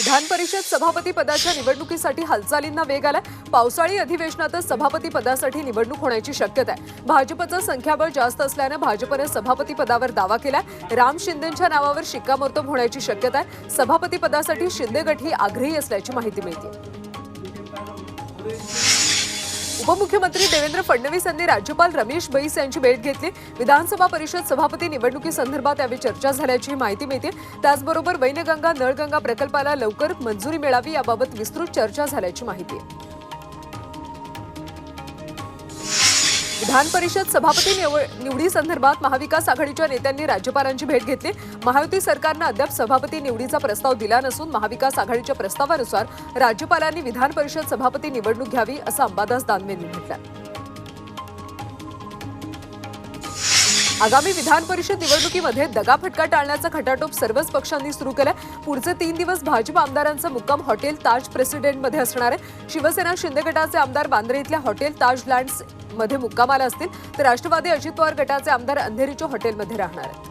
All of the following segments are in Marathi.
विधान परिषद सभापती पदाच्या निवडणुकीसाठी हालचालींना वेग आला पावसाळी अधिवेशनातच सभापती पदासाठी निवडणूक होण्याची शक्यता आहे. भाजपचं संख्याबळ जास्त असल्यानं भाजपनं सभापती पदावर दावा केलाय. राम शिंदेच्या नावावर शिक्कामोर्तब होण्याची शक्यता आहे. सभापती पदासाठी शिंदे गट ही आग्रही असल्याची माहिती मिळते. उपमुख्यमंत्री देवेंद्र फडणवीस यांनी राज्यपाल रमेश बैस यांची भेट घेतली. विधानसभा परिषद सभापती निवडणुकीसंदर्भात यावेळी चर्चा झाल्याची माहिती मिळते. त्याचबरोबर वैनगंगा नळगंगा प्रकल्पाला लवकर मंजुरी मिळावी याबाबत विस्तृत चर्चा झाल्याची माहिती आहे. विधान परिषद सभापती निवड निवडीसंदर्भात महाविकास आघाडीच्या नेत्यांनी राज्यपालांची भेट घेतली. महायुती सरकारनं अद्याप सभापती निवडीचा प्रस्ताव दिला नसून महाविकास आघाडीच्या प्रस्तावानुसार राज्यपालांनी विधान परिषद सभापती निवडणूक घ्यावी असं अंबादास दानवेंनी म्हटलं आगामी विधान परिषद निवडणुकीमध्ये दगाफटका टाळण्याचा खटाटोप सर्वच पक्षांनी सुरू केलाय. पुढचे तीन दिवस भाजप आमदारांचा मुक्काम हॉटेल ताज प्रेसिडेंटमध्ये असणार आहे. शिवसेना शिंदे गटाचे आमदार बांद्रे इथल्या हॉटेल ताज लँड्समध्ये मुक्कामाला असतील. तर राष्ट्रवादी अजित पवार गटाचे आमदार अंधेरीच्या हॉटेलमध्ये राहणार आहेत.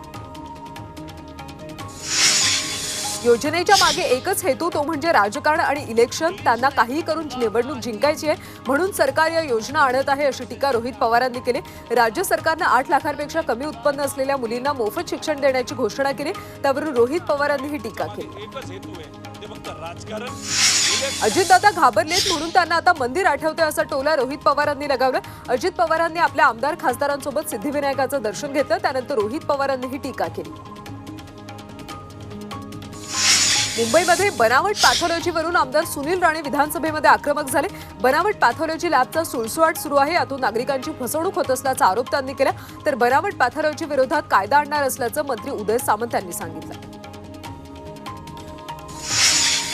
योजनेच्या मागे एकच हेतू तो म्हणजे राजकारण आणि इलेक्शन. त्यांना काहीही करून निवडणूक जिंकायची आहे म्हणून सरकार या योजना आणत आहे अशी टीका रोहित पवारांनी केली. राज्य सरकारनं आठ लाखांपेक्षा कमी उत्पन्न असलेल्या मुलींना मोफत शिक्षण देण्याची घोषणा केली. त्यावरून रोहित पवारांनी ही टीका केली. अजितदादा घाबरलेत म्हणून त्यांना आता मंदिर आठवतंय असा टोला रोहित पवारांनी लगावला. अजित पवारांनी आपल्या आमदार खासदारांसोबत सिद्धिविनायकाचं दर्शन घेतलं. त्यानंतर रोहित पवारांनी ही टीका केली. मुंबईमध्ये बनावट पॅथॉलॉजीवरून आमदार सुनील राणे विधानसभेमध्ये आक्रमक झाले. बनावट पॅथॉलॉजी लॅबचा सुळसुळाट सुरू आहे. यातून नागरिकांची फसवणूक होत असल्याचा आरोप त्यांनी केला. तर बनावट पॅथॉलॉजी विरोधात कायदा आणणार असल्याचं मंत्री उदय सामंत यांनी सांगितलं.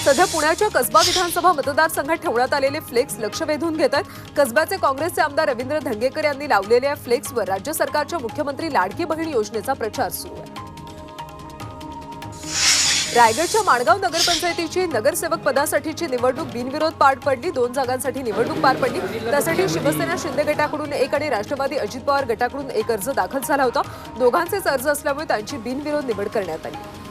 सध्या पुण्याच्या कसबा विधानसभा मतदारसंघात ठेवण्यात आलेले फ्लेक्स लक्ष वेधून घेत आहेत कसब्याचे काँग्रेसचे आमदार रवींद्र धंगेकर यांनी लावलेल्या फ्लेक्सवर राज्य सरकारच्या मुख्यमंत्री लाडकी बहीण योजनेचा प्रचार सुरू आहे. रायगडच्या माणगाव नगरपंचायतीची नगरसेवक पदासाठीची निवडणूक बिनविरोध पार पडली. दोन जागांसाठी निवडणूक पार पडली. त्यासाठी शिवसेना शिंदे गटाकडून एक आणि राष्ट्रवादी अजित पवार गटाकडून एक अर्ज दाखल झाला होता. दोघांचेच अर्ज असल्यामुळे त्यांची बिनविरोध निवड करण्यात आली.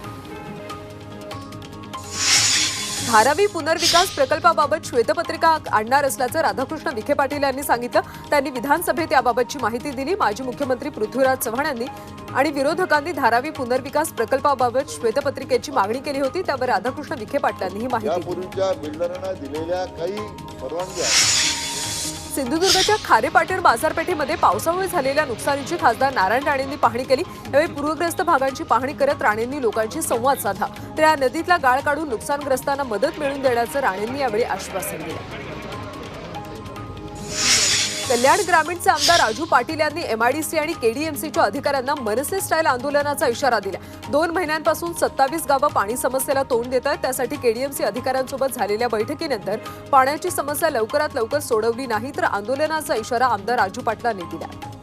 धारावी पुनर्विकास प्रकल्पाबाबत श्वेतपत्रिका आणणार असल्याचं राधाकृष्ण विखे पाटील यांनी सांगितलं. त्यांनी विधानसभेत याबाबतची माहिती दिली. माजी मुख्यमंत्री पृथ्वीराज चव्हाण यांनी आणि विरोधकांनी धारावी पुनर्विकास प्रकल्पाबाबत श्वेतपत्रिकेची मागणी केली होती. त्यावर राधाकृष्ण विखे पाटलांनी ही माहिती दिली दिलेल्या काही परवानग्या सिंधुदुर्गच्या खारेपाटण बाजारपेठेमध्ये पावसामुळे झालेल्या नुकसानीची खासदार नारायण राणेंनी पाहणी केली. यावेळी पूरग्रस्त भागांची पाहणी करत राणेंनी लोकांशी संवाद साधला. तर या नदीतला गाळ काढून नुकसानग्रस्तांना मदत मिळवून देण्याचं राणेंनी यावेळी आश्वासन दिलं. कल्याण ग्रामीणचे आमदार राजू पाटील यांनी एमआयडीसी आणि केडीएमसीच्या अधिकाऱ्यांना मनसे स्टाईल आंदोलनाचा इशारा दिला. दोन महिन्यांपासून सत्तावीस गावं पाणी समस्येला तोंड देत आहेत. त्यासाठी केडीएमसी अधिकाऱ्यांसोबत झालेल्या बैठकीनंतर पाण्याची समस्या लवकरात लवकर सोडवली नाही तर आंदोलनाचा इशारा आमदार राजू पाटलांनी दिला.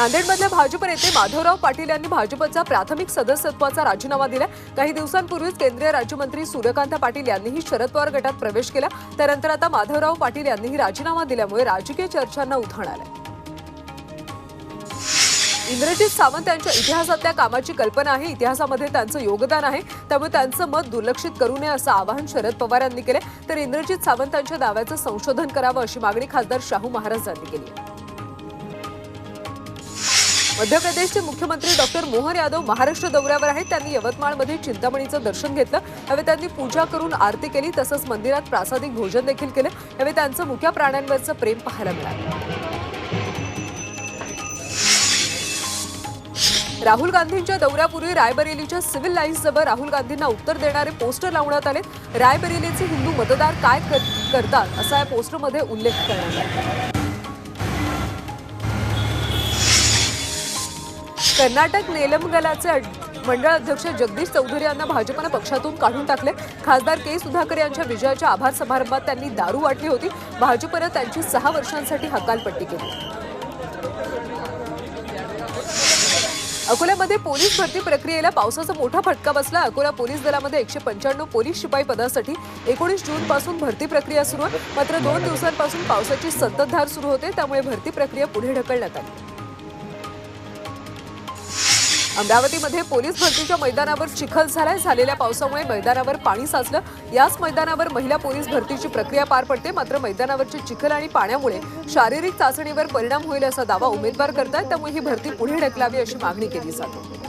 नांदेडमधल्या भाजप नेते माधवराव पाटील यांनी भाजपचा प्राथमिक सदस्यत्वाचा राजीनामा दिला काही दिवसांपूर्वीच केंद्रीय राज्यमंत्री सूर्यकांत पाटील यांनीही शरद पवार गटात प्रवेश केला. त्यानंतर आता माधवराव पाटील यांनीही राजीनामा दिल्यामुळे राजकीय चर्चांना उधाण आलं इंद्रजित सावंत यांच्या इतिहासातल्या कामाची कल्पना आहे. इतिहासामध्ये त्यांचं योगदान आहे. त्यामुळे त्यांचं मत दुर्लक्षित करू नये असं आवाहन शरद पवार यांनी केलं तर इंद्रजित सावंत यांच्या दाव्याचं संशोधन करावं अशी मागणी खासदार शाहू महाराज यांनी केली आहे. मध्य प्रदेशचे मुख्यमंत्री डॉक्टर मोहन यादव महाराष्ट्र दौऱ्यावर आहेत. त्यांनी यवतमाळमध्ये चिंतामणीचं दर्शन घेतलं. यावेळी त्यांनी पूजा करून आरती केली तसंच मंदिरात प्रासादिक भोजन देखील केलं. यावेळी त्यांचं मुख्या प्राण्यांवरचं प्रेम पाहायला मिळालं. राहुल गांधींच्या दौऱ्यापूर्वी रायबरेलीच्या सिव्हिल लाईन्सजवळ राहुल गांधींना उत्तर देणारे पोस्टर लावण्यात आले रायबरेलीचे हिंदू मतदार काय कर- करतात असा या पोस्टरमध्ये उल्लेख करण्यात आला. कर्नाटक नेलमगलाचे मंडळ अध्यक्ष जगदीश चौधरी यांना भाजपनं पक्षातून काढून टाकले. खासदार के. सुधाकर यांच्या विजयाच्या आभार समारंभात त्यांनी दारू वाटली होती. भाजपनं त्यांची सहा वर्षांसाठी हकालपट्टी केली. अकोल्यामध्ये पोलीस भरती प्रक्रियेला पावसाचा मोठा फटका बसला. अकोला पोलीस दलामध्ये एकशे पंच्याण्णव पोलीस शिपाई पदासाठी एकोणीस जून पासून भरती प्रक्रिया सुरू आहे. मात्र दोन दिवसांपासून पावसाची संततधार सुरू होते. त्यामुळे भरती प्रक्रिया पुढे ढकलण्यात आली. अमरावतीमध्ये पोलीस भरतीच्या मैदानावर चिखल झालाय. झालेल्या पावसामुळे मैदानावर पाणी साचलं. याच मैदानावर महिला पोलीस भरतीची प्रक्रिया पार पडते. मात्र मैदानावरची चिखल आणि पाण्यामुळे शारीरिक चाचणीवर परिणाम होईल असा दावा उमेदवार करतात त्यामुळे ही भरती पुढे ढकलावी अशी मागणी केली जाते.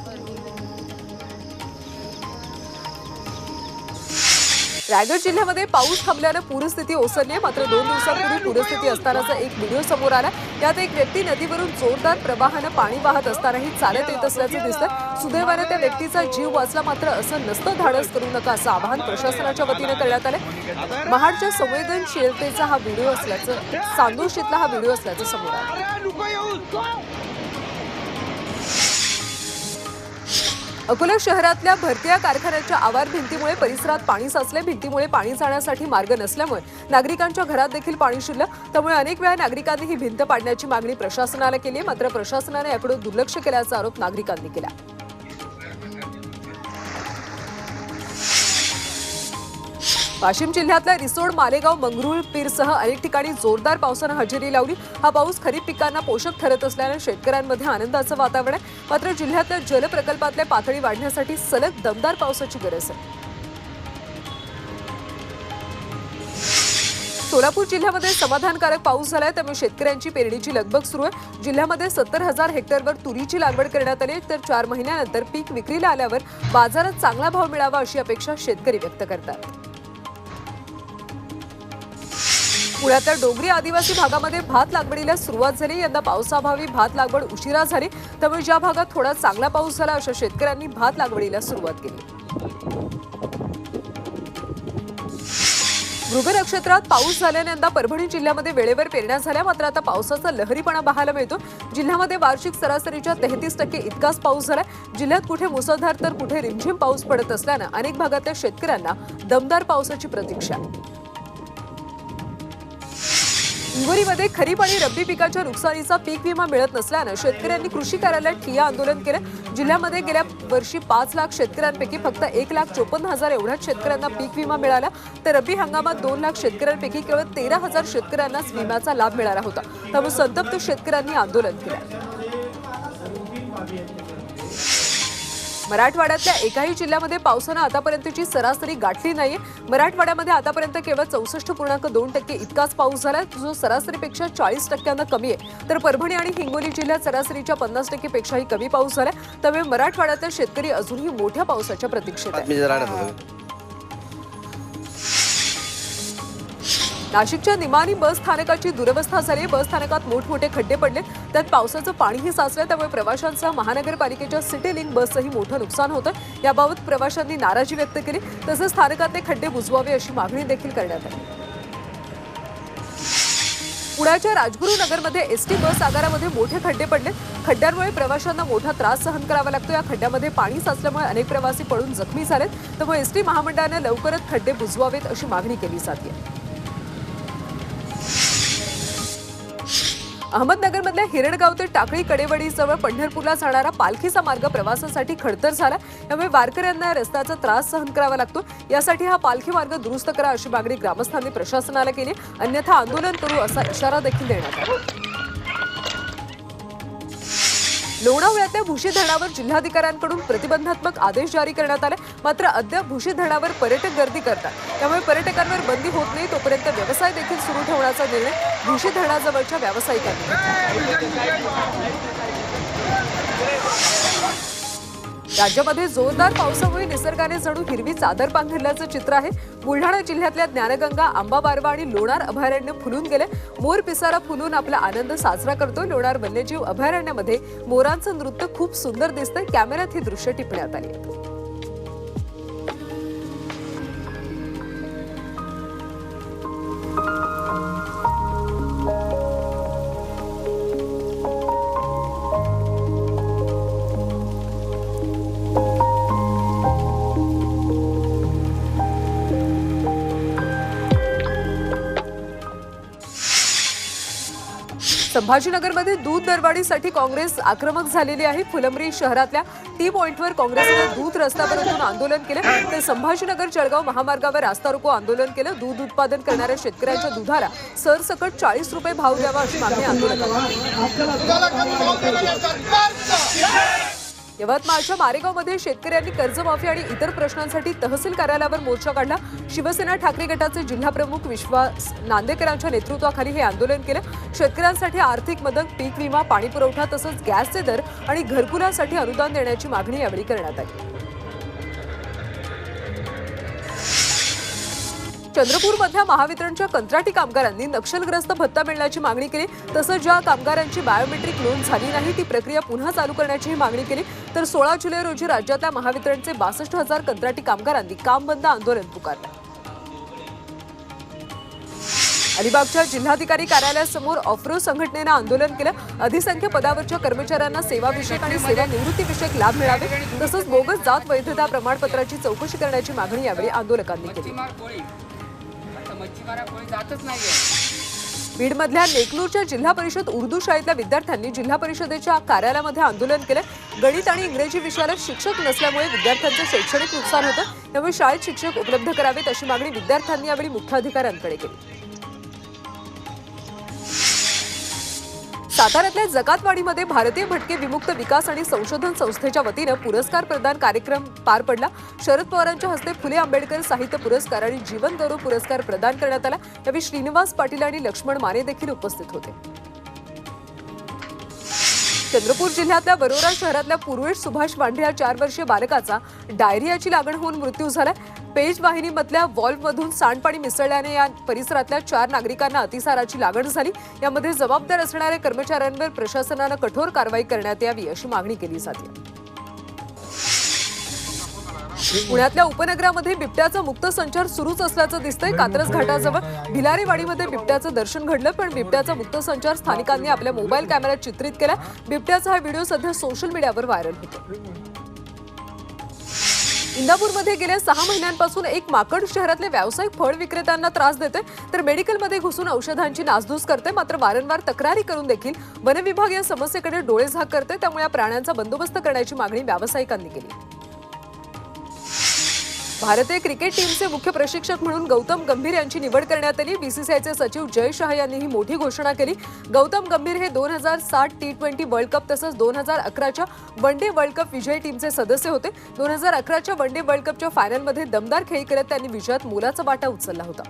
रायगड जिल्ह्यामध्ये पाऊस थांबल्यानं पूरस्थिती ओसरली आहे. मात्र दोन दिवसांपूर्वी पूरस्थिती असतानाचा एक व्हिडिओ समोर आला. त्यात एक व्यक्ती नदीवरून जोरदार प्रवाहानं पाणी वाहत असतानाही चालत येत असल्याचं दिसतं सुदैवानं त्या व्यक्तीचा जीव वाचला. मात्र असं नसतं धाडस करू नका असं आवाहन प्रशासनाच्या वतीनं करण्यात आलं महाडच्या संवेदनशीलतेचा हा व्हिडिओ असल्याचं चांदोशीतला हा व्हिडिओ असल्याचं समोर आलं. अकोला शहरातल्या भरत्या कारखान्याच्या आवार भिंतीमुळे परिसरात पाणी साचले भिंतीमुळे पाणी जाण्यासाठी मार्ग नसल्यामुळे नागरिकांच्या घरात देखील पाणी शिरलं. त्यामुळे अनेक वेळा नागरिकांनी ही भिंत पाडण्याची मागणी प्रशासनाला केली आहे, मात्र प्रशासनाने याकडे दुर्लक्ष केल्याचा आरोप नागरिकांनी केला वाशिम जिल्ह्यातल्या रिसोड मालेगाव मंगरुळ पीरसह अनेक ठिकाणी जोरदार पावसानं हजेरी लावली. हा पाऊस खरीप पिकांना पोषक ठरत असल्यानं शेतकऱ्यांमध्ये आनंदाचं वातावरण आहे. मात्र जिल्ह्यातल्या जलप्रकल्पातल्या पातळी वाढण्यासाठी सलग दमदार पावसाची गरज आहे. सोलापूर जिल्ह्यामध्ये समाधानकारक पाऊस झालाय त्यामुळे शेतकऱ्यांची पेरणीची लगबग सुरू आहे. जिल्ह्यामध्ये सत्तर हजार हेक्टरवर तुरीची लागवड करण्यात आली तर चार महिन्यानंतर पीक विक्रीला आल्यावर बाजारात चांगला भाव मिळावा अशी अपेक्षा शेतकरी व्यक्त करतात. पुण्यातल्या डोंगरी आदिवासी भागामध्ये भात लागवडीला सुरुवात झाली. यंदा पावसाभावी भात लागवड उशिरा झाली. त्यामुळे ज्या भागात थोडा चांगला पाऊस झाला अशा शेतकऱ्यांनी भात लागवडीला सुरुवात केली. मृग नक्षत्रात पाऊस झाल्याने यंदा परभणी जिल्ह्यामध्ये वेळेवर पेरण्या झाल्या. मात्र आता पावसाचा लहरीपणा पाहायला मिळतो. जिल्ह्यामध्ये वार्षिक सरासरीच्या तेहतीस टक्के इतकाच पाऊस झाला जिल्ह्यात कुठे मुसळधार तर कुठे रिमझिम पाऊस पडत असल्यानं अनेक भागातल्या शेतकऱ्यांना दमदार पावसाची प्रतीक्षा. आहे हिंगोलीमध्ये खरीप आणि रब्बी पिकाच्या नुकसानीचा पीक विमा मिळत नसल्यानं शेतकऱ्यांनी कृषी कार्यालयात ठिय्या आंदोलन केलं. जिल्ह्यामध्ये गेल्या वर्षी पाच लाख शेतकऱ्यांपैकी फक्त एक लाख चोपन्न हजार एवढ्याच शेतकऱ्यांना पीक विमा मिळाला. तर रब्बी हंगामात दोन लाख शेतकऱ्यांपैकी केवळ तेरा हजार शेतकऱ्यांनाच विम्याचा लाभ मिळाला होता. त्यामुळे संतप्त शेतकऱ्यांनी आंदोलन केलं. मराठवाड्यातल्या एकाही जिल्ह्यामध्ये पावसानं आतापर्यंतची सरासरी गाठली नाहीये. मराठवाड्यामध्ये आतापर्यंत केवळ चौसष्ट पूर्णांक दोन टक्के इतकाच पाऊस झाला जो सरासरीपेक्षा चाळीस टक्क्यांना कमी आहे. तर परभणी आणि हिंगोली जिल्ह्यात सरासरीच्या पन्नास टक्केपेक्षाही कमी पाऊस झाला. त्यामुळे मराठवाड्यातले शेतकरी अजूनही मोठ्या पावसाच्या प्रतीक्षेत आहेत. नाशिकच्या निमानी बस स्थानकाची दुरवस्था झाली. बस स्थानकात मोठमोठे खड्डे पडले. त्यात पावसाचं पाणीही साचलं. त्यामुळे प्रवाशांसह महानगरपालिकेच्या सिटी लिंक बसचंही मोठं नुकसान होतं. याबाबत प्रवाशांनी नाराजी व्यक्त केली. तसंच स्थानकातले खड्डे बुजवावे अशी मागणी देखील करण्यात आली. पुण्याच्या राजगुरू नगरमध्ये एसटी बस आगारामध्ये मोठे खड्डे पडले. खड्ड्यांमुळे प्रवाशांना मोठा त्रास सहन करावा लागतो या खड्ड्यामध्ये पाणी साचल्यामुळे अनेक प्रवासी पडून जखमी झालेत. त्यामुळे एसटी महामंडळानं लवकरच खड्डे बुजवावेत अशी मागणी केली जाते अहमदनगरमधल्या हिरणगाव ते टाकळी कडेवडीजवळ पंढरपूरला जाणारा पालखीचा मार्ग प्रवासासाठी खडतर झाला. त्यामुळे वारकऱ्यांना रस्त्याचा त्रास सहन करावा लागतो. यासाठी हा पालखी मार्ग दुरुस्त करा अशी मागणी ग्रामस्थांनी प्रशासनाला केली. अन्यथा आंदोलन करू असा इशारा देखील देण्यात आला. लोणावळ्यातल्या भुशी धरणावर जिल्हाधिकाऱ्यांकडून प्रतिबंधात्मक आदेश जारी करण्यात आले. मात्र अद्याप भुशी धरणावर पर्यटक गर्दी करतात. त्यामुळे पर्यटकांवर बंदी होत नाही तोपर्यंत व्यवसाय देखील सुरू ठेवण्याचा निर्णय भुशी धरणाजवळच्या व्यावसायिकांनी घेतला. राज्यामध्ये जोरदार पावसामुळे निसर्गाने जणू हिरवी चादर पांघरल्याचं चित्र आहे. बुलढाणा जिल्ह्यातल्या ज्ञानगंगा आंबा बारवा आणि लोणार अभयारण्य फुलून गेले. मोर पिसारा फुलून आपला आनंद साजरा करतो लोणार वन्यजीव अभयारण्यामध्ये मोरांचं नृत्य खूप सुंदर दिसतंय. कॅमेऱ्यात ही दृश्य टिपण्यात आली. संभाजीनगरमध्ये दूध दरवाढीसाठी काँग्रेस आक्रमक झालेली आहे. फुलंब्री शहरातल्या टी पॉइंटवर काँग्रेसने दूध रस्त्यावरून आंदोलन केलं. तर संभाजीनगर जळगाव महामार्गावर रास्ता रोको आंदोलन केलं. दूध उत्पादन करणाऱ्या शेतकऱ्यांच्या दुधाला सरसकट चाळीस रुपये भाव द्यावा अशी मागणी आंदोलन यवतमाळच्या मारेगावमध्ये शेतकऱ्यांनी कर्जमाफी आणि इतर प्रश्नांसाठी तहसील कार्यालयावर मोर्चा काढला. शिवसेना ठाकरे गटाचे जिल्हाप्रमुख विश्वास नांदेकरांच्या नेतृत्वाखाली हे आंदोलन केलं. शेतकऱ्यांसाठी आर्थिक मदत पीक विमा पाणी पुरवठा तसंच गॅसचे दर आणि घरकुलासाठी अनुदान देण्याची मागणी यावेळी करण्यात आली. चंद्रपूरमधल्या महावितरणच्या कंत्राटी कामगारांनी नक्षलग्रस्त भत्ता मिळण्याची मागणी केली. तसंच ज्या कामगारांची बायोमेट्रिक नोंद झाली नाही ती प्रक्रिया पुन्हा चालू करण्याचीही मागणी केली. तर सोळा जुलै रोजी राज्यातल्या महावितरणचे बासष्ट हजार कंत्राटी कामगारांनी काम बंद आंदोलन पुकारलं. अलिबागच्या जिल्हाधिकारी कार्यालयासमोर ऑफरो संघटनेनं आंदोलन केलं. अधिसंख्य पदावरच्या कर्मचाऱ्यांना सेवाविषयक आणि सेवा निवृत्तीविषयक लाभ मिळावे तसंच बोगस जात वैधता प्रमाणपत्राची चौकशी करण्याची मागणी यावेळी आंदोलकांनी केली. मच्छीमारा जातच नाहीये. बीडमधल्या नेकलूरच्या जिल्हा परिषद उर्दू शाळेतल्या विद्यार्थ्यांनी जिल्हा परिषदेच्या कार्यालयामध्ये आंदोलन केलं. गणित आणि इंग्रजी विषयाला शिक्षक नसल्यामुळे विद्यार्थ्यांचं शैक्षणिक नुकसान होतं. त्यामुळे शाळेत शिक्षक उपलब्ध करावेत अशी मागणी विद्यार्थ्यांनी यावेळी मुख्याधिकाऱ्यांकडे केली. साताऱ्यातल्या जकातवाडीमध्ये भारतीय भटके विमुक्त विकास आणि संशोधन संस्थेच्या वतीनं पुरस्कार प्रदान कार्यक्रम पार पडला. शरद पवारांच्या हस्ते फुले आंबेडकर साहित्य पुरस्कार आणि जीवन गौरव पुरस्कार प्रदान करण्यात आला. यावेळी श्रीनिवास पाटील आणि लक्ष्मण माने देखील उपस्थित होते. चंद्रपूर जिल्ह्यातल्या वरोरा शहरातल्या पूर्वेश सुभाष वांढे या चार वर्षीय बालकाचा डायरियाची लागण होऊन मृत्यू झाला. पेज वाहिनीमधल्या वॉल्वमधून सांडपाणी मिसळल्याने या परिसरातल्या चार नागरिकांना अतिसाराची लागण झाली. यामध्ये जबाबदार असणाऱ्या कर्मचाऱ्यांवर प्रशासनानं कठोर कारवाई करण्यात यावी अशी मागणी केली जाते. पुण्यातल्या उपनगरामध्ये बिबट्याचा मुक्त संचार सुरूच असल्याचं दिसतंय. कात्रज घाटाजवळ भिलारेवाडीमध्ये बिबट्याचं दर्शन घडलं पण बिबट्याचा मुक्त संचार स्थानिकांनी आपल्या मोबाईल कॅमेऱ्यात चित्रित केला. बिबट्याचा हा व्हिडिओ सध्या सोशल मीडियावर व्हायरल होतो इंदापूरमध्ये गेल्या सहा महिन्यांपासून एक माकड शहरातले व्यावसायिक फळ विक्रेत्यांना त्रास देते तर मेडिकलमध्ये घुसून औषधांची नासधूस करते मात्र वारंवार तक्रारी करून देखील वनविभाग या समस्येकडे डोळेझाक करते त्यामुळे या प्राण्यांचा बंदोबस्त करण्याची मागणी व्यावसायिकांनी केली. भारतीय क्रिकेट टीमचे मुख्य प्रशिक्षक म्हणून गौतम गंभीर यांची निवड करण्यात आली. बीसीसीआयचे सचिव जय शहा यांनी ही मोठी घोषणा केली. गौतम गंभीर हे दोन हजार सात टी ट्वेंटी वर्ल्ड कप तसंच दोन हजार अकराच्या वन डे वर्ल्ड कप विजयी टीमचे सदस्य होते. दोन हजार अकराच्या वन डे वर्ल्ड कपच्या फायनलमध्ये दमदार खेळी करत त्यांनी विजयात मोलाचा वाटा उचलला होता.